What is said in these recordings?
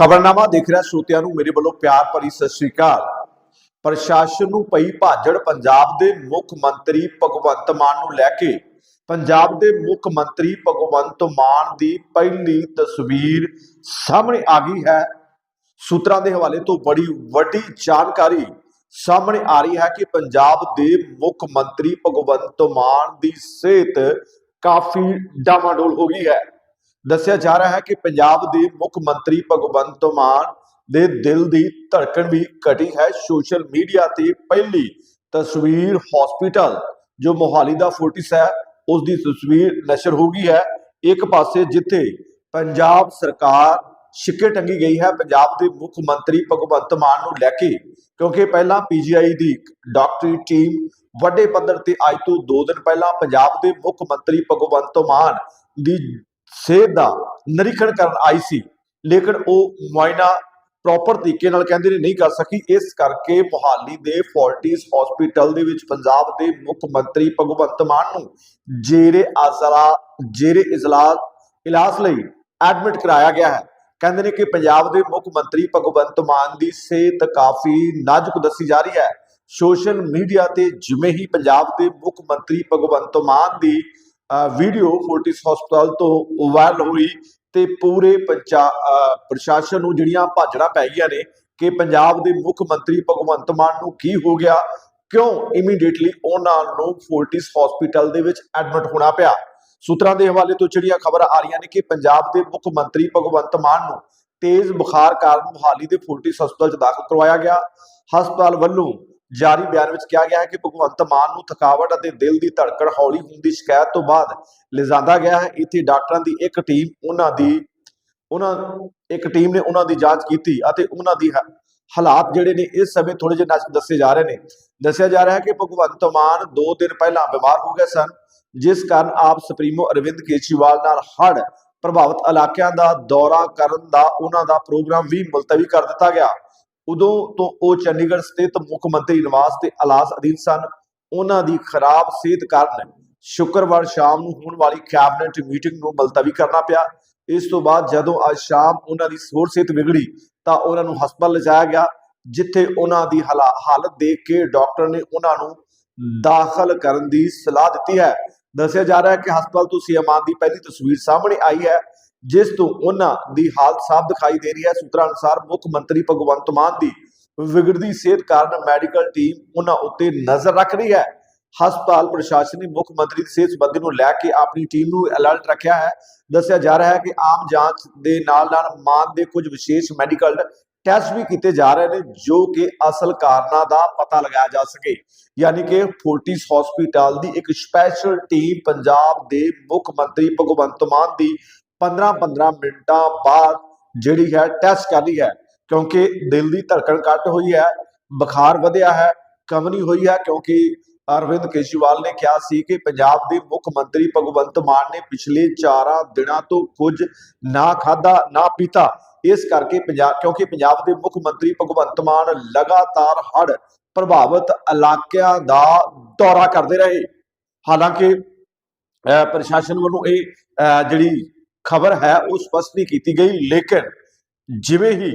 ਖਬਰਨਾਮਾ ਦੇਖ ਰਿਹਾ ਸਰੋਤਿਆਂ ਨੂੰ ਮੇਰੇ ਵੱਲੋਂ ਪਿਆਰ ਭਰੀ ਸਤਿ ਸ੍ਰੀ ਅਕਾਲ। ਪ੍ਰਸ਼ਾਸਨ ਨੂੰ ਪਈ ਭਾਜੜ ਪੰਜਾਬ ਦੇ ਮੁੱਖ ਮੰਤਰੀ ਭਗਵੰਤ ਮਾਨ ਨੂੰ ਲੈ ਕੇ ਪੰਜਾਬ ਦੇ ਮੁੱਖ ਮੰਤਰੀ ਭਗਵੰਤ ਮਾਨ ਦੀ ਪਹਿਲੀ ਤਸਵੀਰ ਸਾਹਮਣੇ ਆ ਗਈ ਹੈ। ਸੂਤਰਾਂ ਦੇ ਹਵਾਲੇ ਤੋਂ ਬੜੀ ਵੱਡੀ ਜਾਣਕਾਰੀ ਸਾਹਮਣੇ ਆ ਰਹੀ ਹੈ ਕਿ ਪੰਜਾਬ ਦੇ ਮੁੱਖ ਮੰਤਰੀ ਭਗਵੰਤ ਮਾਨ ਦੀ ਸਿਹਤ ਕਾਫੀ ਡਾਮਾਡੋਲ ਹੋ ਗਈ ਹੈ। ਦੱਸਿਆ ਜਾ ਰਿਹਾ ਹੈ ਕਿ ਪੰਜਾਬ ਦੇ ਮੁੱਖ ਮੰਤਰੀ ਭਗਵੰਤ ਮਾਨ ਦੇ ਦਿਲ ਦੀ ਧੜਕਣ ਵੀ ਘਟੀ ਹੈ। ਸੋਸ਼ਲ ਮੀਡੀਆ ਤੇ ਪਹਿਲੀ ਤਸਵੀਰ ਹਸਪੀਟਲ, ਜੋ ਮੋਹਾਲੀ ਦਾ ਫੋਰਟਿਸ ਹੈ, ਉਸ ਦੀ ਤਸਵੀਰ ਨਸ਼ਰ ਹੋ ਗਈ ਹੈ। ਇੱਕ ਪਾਸੇ ਜਿੱਥੇ ਪੰਜਾਬ ਸਰਕਾਰ ਛਿੱਕੇ ਟੰਗੀ ਗਈ ਹੈ, ਪੰਜਾਬ ਦੇ ਮੁੱਖ ਮੰਤਰੀ ਭਗਵੰਤ ਮਾਨ ਨੂੰ ਲੈ ਕੇ, ਕਿਉਂਕਿ ਪਹਿਲਾਂ ਪੀਜੀਆਈ ਦੀ ਡਾਕਟਰੀ ਟੀਮ ਵੱਡੇ ਪੱਧਰ ਤੇ ਅੱਜ ਤੋਂ 2 ਦਿਨ ਪਹਿਲਾਂ ਪੰਜਾਬ ਦੇ ਮੁੱਖ ਮੰਤਰੀ ਭਗਵੰਤ ਮਾਨ ਦੀ ਸਿਹਤ ਦਾ ਨਿਰੀਖਣ ਕਰਨ ਆਈ ਸੀ। ਲੇਕਿਨ ਉਹ ਮੁਆਇਨਾ ਪ੍ਰੋਪਰ ਤਰੀਕੇ ਨਾਲ ਕਹਿੰਦੇ ਨੇ ਨਹੀਂ ਕਰ ਸਕੀ। ਇਸ ਕਰਕੇ ਮੁਹਾਲੀ ਦੇ ਫੋਰਟਿਸ ਹਸਪੀਟਲ ਦੇ ਵਿੱਚ ਪੰਜਾਬ ਦੇ ਮੁੱਖ ਮੰਤਰੀ ਭਗਵੰਤ ਮਾਨ ਨੂੰ ਜੇਰੇ ਅਜ਼ਲਾ ਜੇਰੇ ਇਜਲਾਸ ਇਲਾਜ ਲਈ ਐਡਮਿਟ ਕਰਾਇਆ ਗਿਆ ਹੈ। ਕਹਿੰਦੇ ਨੇ ਕਿ ਪੰਜਾਬ ਦੇ ਮੁੱਖ ਮੰਤਰੀ ਭਗਵੰਤ ਮਾਨ ਦੀ ਸਿਹਤ ਕਾਫੀ ਨਾਜ਼ੁਕ ਦੱਸੀ ਜਾ ਰਹੀ ਹੈ। ਸੋਸ਼ਲ ਮੀਡੀਆ ਤੇ ਜਿਵੇਂ ਹੀ ਪੰਜਾਬ ਦੇ ਮੁੱਖ ਮੰਤਰੀ ਭਗਵੰਤ ਮਾਨ ਦੀ ਵੀਡੀਓ ਫੋਰਟਿਸ ਹਸਪਤਾਲ ਤੋਂ ਵਾਇਰਲ ਹੋਈ ਤੇ ਪੂਰੇ ਪੰਜਾ ਪ੍ਰਸ਼ਾਸਨ ਨੂੰ ਜਿਹੜੀਆਂ ਭਾਜੜਾਂ ਪੈ ਗਈਆਂ ਨੇ ਕਿ ਪੰਜਾਬ ਦੇ ਮੁੱਖ ਮੰਤਰੀ ਭਗਵੰਤ ਮਾਨ ਨੂੰ ਕੀ ਹੋ ਗਿਆ, ਕਿਉਂ ਇਮੀਡੀਏਟਲੀ ਉਹਨਾਂ ਨੂੰ ਫੋਰਟਿਸ ਹਸਪੀਟਲ ਦੇ ਵਿੱਚ ਐਡਮਿਟ ਹੋਣਾ ਪਿਆ? ਸੂਤਰਾਂ ਦੇ ਹਵਾਲੇ ਤੋਂ ਜਿਹੜੀਆਂ ਖਬਰਾਂ ਆ ਰਹੀਆਂ ਨੇ ਕਿ ਪੰਜਾਬ ਦੇ ਮੁੱਖ ਮੰਤਰੀ ਭਗਵੰਤ ਮਾਨ ਨੂੰ ਤੇਜ਼ ਬੁਖਾਰ ਕਾਰਨ ਮੁਹਾਲੀ ਦੇ ਫੋਰਟਿਸ ਹਸਪਤਾਲ 'ਚ ਦਾਖਲ ਕਰਵਾਇਆ ਗਿਆ। ਹਸਪਤਾਲ ਵੱਲੋਂ ਜਾਰੀ ਬਿਆਨ ਵਿੱਚ ਕਿਹਾ ਗਿਆ ਹੈ ਕਿ ਭਗਵੰਤ ਮਾਨ ਨੂੰ ਥਕਾਵਟ ਅਤੇ ਦਿਲ ਦੀ ਧੜਕਣ, ਹੌਲੀ ਹੋਣ ਦੀ ਸ਼ਿਕਾਇਤ ਤੋਂ ਬਾਅਦ ਲਿਜਾਂਦਾ ਗਿਆ ਹੈ। ਇੱਥੇ ਡਾਕਟਰਾਂ ਦੀ ਇੱਕ ਟੀਮ ਉਹਨਾਂ ਦੀ, ਉਹਨਾਂ, ਇੱਕ ਟੀਮ ਨੇ ਉਹਨਾਂ ਦੀ ਜਾਂਚ ਕੀਤੀ ਅਤੇ ਉਹਨਾਂ ਦੀ ਹਾਲਾਤ ਜਿਹੜੇ ਨੇ ਇਸ ਸਮੇਂ ਥੋੜੇ ਜਿਹੇ ਨਾਜ਼ੁਕ ਦੱਸੇ ਜਾ ਰਹੇ ਨੇ। ਦੱਸਿਆ ਜਾ ਰਿਹਾ ਹੈ ਕਿ ਭਗਵੰਤ ਮਾਨ 2 ਦਿਨ ਪਹਿਲਾਂ ਬਿਮਾਰ ਹੋ ਗਏ ਸਨ, ਜਿਸ ਕਾਰਨ ਆਪ ਸੁਪਰੀਮੋ ਅਰਵਿੰਦ ਕੇਜਰੀਵਾਲ ਨਾਲ ਹੜ ਪ੍ਰਭਾਵਿਤ ਇਲਾਕਿਆਂ ਦਾ ਦੌਰਾ ਕਰਨ ਦਾ ਉਹਨਾਂ ਦਾ ਪ੍ਰੋਗਰਾਮ ਵੀ ਮੁਲਤਵੀ ਕਰ ਦਿੱਤਾ ਗਿਆ। ਉਦੋਂ ਤੋਂ ਉਹ ਚੰਡੀਗੜ੍ਹ ਸਥਿਤ ਮੁੱਖ ਮੰਤਰੀ ਨਿਵਾਸ ਤੇ ਇਲਾਜ ਅਧੀਨ ਸਨ। ਉਹਨਾਂ ਦੀ ਖਰਾਬ ਸਿਹਤ ਕਾਰਨ ਸ਼ੁੱਕਰਵਾਰ ਸ਼ਾਮ ਨੂੰ ਹੋਣ ਵਾਲੀ ਕੈਬਨਿਟ ਮੀਟਿੰਗ ਨੂੰ ਮੁਲਤਵੀ ਕਰਨਾ ਪਿਆ। ਇਸ ਤੋਂ ਬਾਅਦ ਜਦੋਂ ਅੱਜ ਸ਼ਾਮ ਉਹਨਾਂ ਦੀ ਸੋਰ ਸਿਹਤ ਵਿਗੜੀ ਤਾਂ ਉਹਨਾਂ ਨੂੰ ਹਸਪਤਾਲ ਲਿਜਾਇਆ ਗਿਆ, ਜਿੱਥੇ ਉਹਨਾਂ ਦੀ ਹਾਲਾ- ਹਾਲਤ ਦੇਖ ਕੇ ਡਾਕਟਰ ਨੇ ਉਹਨਾਂ ਨੂੰ ਦਾਖਲ ਕਰਨ ਦੀ ਸਲਾਹ ਦਿੱਤੀ ਹੈ। ਦੱਸਿਆ ਜਾ ਰਿਹਾ ਹੈ ਕਿ ਹਸਪਤਾਲ ਤੋਂ ਸੀਐਮਾਨ ਦੀ ਪਹਿਲੀ ਤਸਵੀਰ ਸਾਹਮਣੇ ਆਈ ਹੈ, ਜਿਸ ਤੋਂ ਉਹਨਾਂ ਦੀ ਹਾਲਤ ਸਾਫ਼ ਦਿਖਾਈ ਦੇ ਰਹੀ ਹੈ। ਸੂਤਰਾਂ ਅਨੁਸਾਰ ਮੁੱਖ ਮੰਤਰੀ ਭਗਵੰਤ ਮਾਨ ਦੀ ਵਿਗੜਦੀ ਸਿਹਤ ਕਾਰਨ ਮੈਡੀਕਲ ਟੀਮ ਉਹਨਾਂ ਉੱਤੇ ਨਜ਼ਰ ਰੱਖ ਰਹੀ ਹੈ। ਹਸਪਤਾਲ ਪ੍ਰਸ਼ਾਸਨ ਨੇ ਮੁੱਖ ਮੰਤਰੀ ਦੀ ਸਿਹਤ ਸੰਬੰਧੀ ਨੂੰ ਲੈ ਕੇ ਆਪਣੀ ਟੀਮ ਨੂੰ ਅਲਰਟ ਰੱਖਿਆ ਹੈ। ਦੱਸਿਆ ਜਾ ਰਿਹਾ ਹੈ ਕਿ ਆਮ ਜਾਂਚ ਦੇ ਨਾਲ ਨਾਲ ਮਾਨ ਦੇ ਕੁਝ ਵਿਸ਼ੇਸ਼ ਮੈਡੀਕਲ ਟੈਸਟ ਵੀ ਕੀਤੇ ਜਾ ਰਹੇ ਨੇ, ਜੋ ਕਿ ਅਸਲ ਕਾਰਨਾਂ ਦਾ ਪਤਾ ਲਗਾਇਆ ਜਾ ਸਕੇ। ਯਾਨੀ ਕਿ ਫੋਰਟਿਸ ਹਸਪੀਟਲ ਦੀ ਇੱਕ ਸਪੈਸ਼ਲ ਟੀਮ ਪੰਜਾਬ ਦੇ ਮੁੱਖ ਮੰਤਰੀ ਭਗਵੰਤ ਮਾਨ ਦੀ 15-15 ਮਿੰਟਾਂ ਬਾਅਦ ਜਿਹੜੀ ਹੈ ਟੈਸਟ ਕਰ ਹੈ। ਕਿਉਂਕਿ ਦਿਲ ਦੀ ਧੜਕਣ ਘੱਟ ਹੋਈ ਹੈ, ਬੁਖਾਰ ਵਧਿਆ ਹੈ, ਕਮਨੀ ਹੋਈ ਹੈ, ਕਿਉਂਕਿ ਅਰਵਿੰਦ ਕੇਜਰੀਵਾਲ ਨੇ ਕਿਹਾ ਸੀ ਕਿ ਪੰਜਾਬ ਦੇ ਮੁੱਖ ਮੰਤਰੀ ਭਗਵੰਤ ਮਾਨ ਨੇ ਪਿਛਲੇ 4 ਦਿਨਾਂ ਤੋਂ ਕੁਝ ਨਾ ਖਾਦਾ ਨਾ ਪੀਤਾ। ਇਸ ਕਰਕੇ ਪੰਜਾਬ, ਕਿਉਂਕਿ ਪੰਜਾਬ ਦੇ ਮੁੱਖ ਮੰਤਰੀ ਭਗਵੰਤ ਮਾਨ ਲਗਾਤਾਰ ਹੜ੍ਹ ਪ੍ਰਭਾਵਿਤ ਇਲਾਕਿਆਂ ਦਾ ਦੌਰਾ ਕਰਦੇ ਰਹੇ। ਹਾਲਾਂਕਿ ਪ੍ਰਸ਼ਾਸਨ ਵੱਲੋਂ ਇਹ ਜਿਹੜੀ ਖਬਰ ਹੈ, ਉਹ ਸਪਸ਼ਟ ਨਹੀਂ ਕੀਤੀ ਗਈ, ਲੇਕਿਨ ਜਿਵੇਂ ਹੀ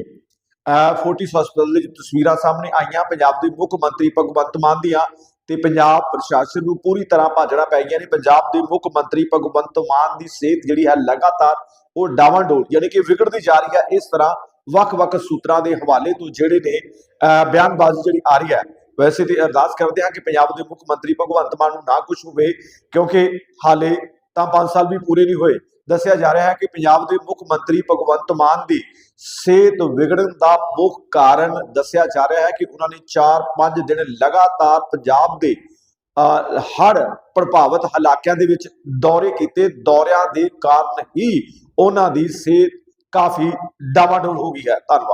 ਫੋਰਟਿਸ ਹਸਪਤਾਲ ਦੀ ਤਸਵੀਰਾਂ ਸਾਹਮਣੇ ਆਈਆਂ, ਪੰਜਾਬ ਦੇ ਮੁੱਖ ਮੰਤਰੀ ਭਗਵੰਤ ਮਾਨ ਦੀਆਂ ਤੇ ਪੰਜਾਬ ਪ੍ਰਸ਼ਾਸਨ ਨੂੰ ਪੂਰੀ ਤਰ੍ਹਾਂ ਭਾਜੜਾ ਪੈ ਗਈਆਂ ਨੇ। ਪੰਜਾਬ ਦੇ ਮੁੱਖ ਮੰਤਰੀ ਭਗਵੰਤ ਮਾਨ ਦੀ ਸਿਹਤ ਜਿਹੜੀ ਹੈ, ਲਗਾਤਾਰ ਉਹ ਡਾਵਾਂਡੋਲ ਯਾਨੀ ਕਿ ਵਿਗੜਦੀ ਜਾ ਰਹੀ ਹੈ, ਇਸ ਤਰ੍ਹਾਂ ਵੱਖ-ਵੱਖ ਸੂਤਰਾਂ ਦੇ ਹਵਾਲੇ ਤੋਂ ਜਿਹੜੇ ਨੇ, ਅਹ, ਬਿਆਨਬਾਜ਼ੀ ਜਿਹੜੀ ਆ ਰਹੀ ਹੈ, ਵੈਸੇ ਤੇ ਅਰਦਾਸ ਕਰਦੇ ਹਾਂ ਕਿ ਪੰਜਾਬ ਦੇ ਮੁੱਖ ਮੰਤਰੀ ਭਗਵੰਤ ਮਾਨ ਨੂੰ ਨਾ ਕੁਝ ਹੋਵੇ, ਕਿਉਂਕਿ ਹਾਲੇ ਤਾਂ 5 ਸਾਲ ਵੀ ਪੂਰੇ ਨਹੀਂ ਹੋਏ। ਦੱਸਿਆ ਜਾ ਰਿਹਾ ਹੈ ਕਿ ਪੰਜਾਬ ਦੇ ਮੁੱਖ ਮੰਤਰੀ ਭਗਵੰਤ ਮਾਨ ਦੀ ਸਿਹਤ ਵਿਗੜਨ ਦਾ ਮੁੱਖ ਕਾਰਨ ਦੱਸਿਆ ਜਾ ਰਿਹਾ ਹੈ ਕਿ ਉਹਨਾਂ ਨੇ 4-5 ਦਿਨ ਲਗਾਤਾਰ ਪੰਜਾਬ ਦੇ ਹੜ ਪ੍ਰਭਾਵਿਤ ਇਲਾਕਿਆਂ ਦੇ ਵਿੱਚ ਦੌਰੇ ਕੀਤੇ। ਦੌਰਿਆਂ ਦੇ ਕਾਰਨ ਹੀ ਉਹਨਾਂ ਦੀ ਸਿਹਤ ਕਾਫੀ ਡਾਵਾਡੋਲ ਹੋ ਗਈ ਹੈ। ਧੰਨਵਾਦ।